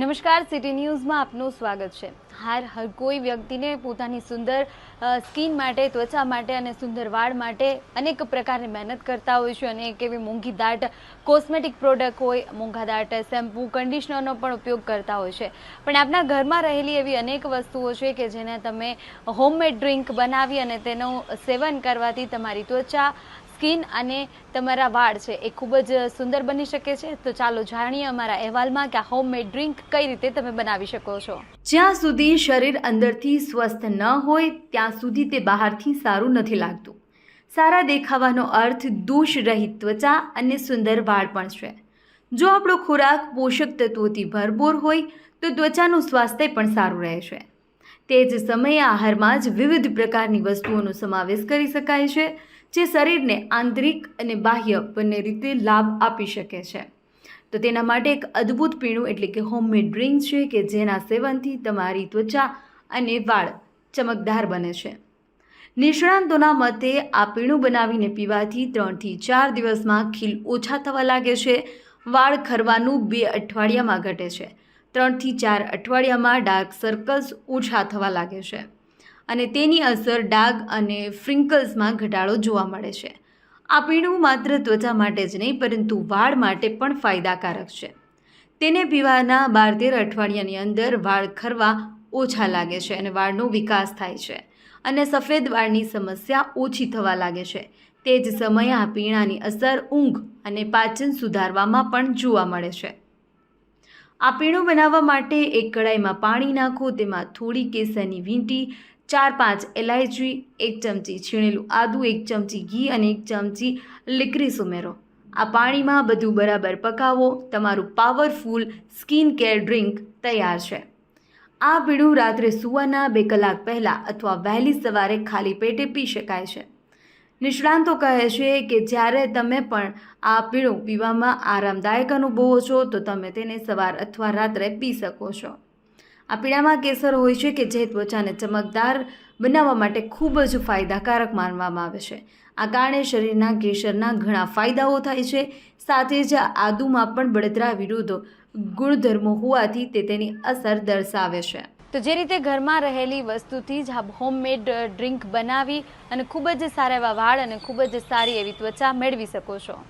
નમસ્કાર, સિટી ન્યૂઝમાં આપનું સ્વાગત છે. હાર, હર કોઈ વ્યક્તિને પોતાની સુંદર સ્કિન માટે, ત્વચા માટે અને સુંદર વાળ માટે અનેક પ્રકારની મહેનત કરતા હોય છે અનેક એવી મોંઘી દાટ કોસ્મેટિક પ્રોડક્ટ હોય, મોંઘા દાટ શેમ્પૂ, કન્ડિશનરનો પણ ઉપયોગ કરતા હોય છે. પણ આપના ઘરમાં રહેલી એવી અનેક વસ્તુઓ છે કે જેને તમે હોમમેડ ડ્રિંક બનાવી અને તેનું સેવન કરવાથી તમારી ત્વચા સ્કિન અને તમારા વાળ છે એ ખૂબ જ સુંદર બની શકે છે. તો ચાલો જાણીએ અમારા અહેવાલમાં કે હોમમેડ ડ્રિંક કઈ રીતે તમે બનાવી શકો છો. જ્યાં સુધી શરીર અંદરથી સ્વસ્થ ન હોય, ત્યાં સુધી તે બહારથી સારું નથી લાગતું. સારા દેખાવાનો અર્થ દોષ રહિત ત્વચા અને સુંદર વાળ પણ છે. જો આપણો ખોરાક પોષક તત્વોથી ભરપૂર હોય, તો ત્વચાનું સ્વાસ્થ્ય પણ સારું રહે છે. તે જ સમયે આહારમાં જ વિવિધ પ્રકારની વસ્તુઓનો સમાવેશ કરી શકાય છે. જે શરીરને આંતરિક અને બાહ્ય બંને રીતે લાભ આપી શકે છે. તો તેના માટે એક અદ્ભુત પીણું એટલે કે હોમમેડ ડ્રિંક છે કે જેના સેવનથી તમારી ત્વચા અને વાળ ચમકદાર બને છે. નિષ્ણાંતોના મતે આ પીણું બનાવીને પીવાથી ત્રણથી ચાર દિવસમાં ખીલ ઓછા થવા લાગે છે. વાળ ખરવાનું બે અઠવાડિયામાં ઘટે છે. ત્રણથી ચાર અઠવાડિયામાં ડાર્ક સર્કલ્સ ઓછા થવા લાગે છે. અને તેની અસર ડાઘ અને ફ્રિંકલ્સમાં ઘટાડો જોવા મળે છે. આ પીણું માત્ર ત્વચા માટે જ નહીં, પરંતુ વાળ માટે પણ ફાયદાકારક છે. તેને પીવાના બાર તેર અઠવાડિયાની અંદર વાળ ખરવા ઓછા લાગે છે અને વાળનો વિકાસ થાય છે. અને સફેદ વાળની સમસ્યા ઓછી થવા લાગે છે. તે જ સમયે આ પીણાની અસર ઊંઘ અને પાચન સુધારવામાં પણ જોવા મળે છે. આ પીણું બનાવવા માટે એક કડાઈમાં પાણી નાખો, તેમાં થોડી કેસરની વીંટી ચાર પાંચ. એલાયચી એક ચમચી. છીણેલું આદું એક ચમચી ઘી અને એક ચમચી લિક્રીસ ઉમેરો. આ પાણીમાં બધું બરાબર પકાવો. તમારું પાવરફુલ સ્કિન કેર ડ્રિંક તૈયાર છે. આ પીણું રાત્રે સૂવાના બે કલાક પહેલાં અથવા વહેલી સવારે ખાલી પેટે પી શકાય છે. નિષ્ણાંતો કહે છે કે જ્યારે તમે પણ આ પીણું પીવામાં આરામદાયક અનુભવો છો, તો તમે તેને સવાર અથવા રાત્રે પી શકો છો. આ પીણામાં કેસર હોય છે કે જે ત્વચાને ચમકદાર બનાવવા માટે ખૂબ જ ફાયદાકારક માનવામાં આવે છે. આ કારણે શરીરના કેસરના ઘણા ફાયદાઓ થાય છે. સાથે જ આદુમાં પણ બળતરા વિરુદ્ધ ગુણધર્મો હોવાથી તે તેની અસર દર્શાવે છે. તો જે રીતે ઘરમાં રહેલી વસ્તુથી જ આ હોમમેડ ડ્રિંક બનાવી અને ખૂબ જ સારા એવા વાળ અને ખૂબ જ સારી એવી ત્વચા મેળવી શકો છો.